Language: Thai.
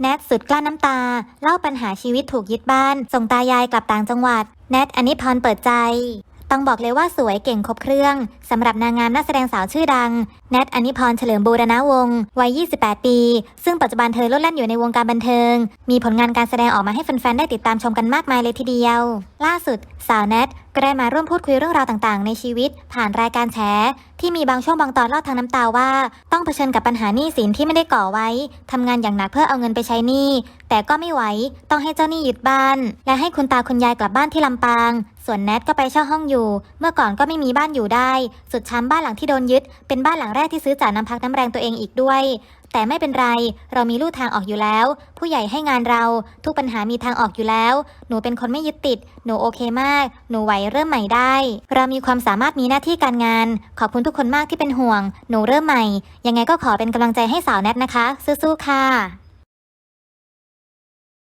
แนทสุดกลั้นน้ำตา เล่าปัญหาชีวิตถูกยึดบ้าน ส่งตายายกลับต่างจังหวัด แนทอนิพรเปิดใจ ต้องบอกเลยว่าสวยเก่งครบเครื่องสำหรับนางงามนักแสดงสาวชื่อดัง แนทอนิพรเฉลิมบูรณวงศ์วัย 28 ปี ซึ่งปัจจุบันเธอลดแล่นอยู่ในวงการบันเทิง มีผลงานการแสดงออกมาให้แฟนๆได้ติดตามชมกันมากมายเลยทีเดียว ล่าสุด สาวแนท ก็ได้มาร่วมพูดคุยเรื่องราวต่างๆ ในชีวิต ผ่านรายการแฉที่มีบางช่วงบางตอนเล่าทางน้ำตาว่า ต้องเผชิญกับปัญหาหนี้สินที่ไม่ได้ก่อไว้ทำงานอย่างหนักเพื่อเอาเงินไปใช้หนี้แต่ก็ไม่ไหวต้องให้เจ้าหนี้ยึดบ้าน และให้คุณตาคุณยายกลับบ้านที่ลำปาง ส่วนแนทก็ไปเช่าห้องอยู่ เมื่อก่อนก็ไม่มีบ้านอยู่ได้ สุดช้ำบ้านหลังที่โดนยึด เป็นบ้านหลังแรกที่ซื้อจากน้ำพักน้ำแรงตัวเองอีกด้วย แต่ไม่เป็นไร เรามีลู่ทางออกอยู่แล้ว ผู้ใหญ่ให้งานเรา ทุกปัญหามีทางออกอยู่แล้ว หนูเป็นคนไม่ยึดติด หนูโอเคมาก หนูไหวเริ่มใหม่ได้ เรามีความสามารถมีหน้าที่การงาน ขอบคุณทุกคนมากที่เป็นห่วง หนูเริ่มใหม่ ยังไงก็ขอเป็นกำลังใจให้สาวแนทนะคะ สู้ๆค่ะ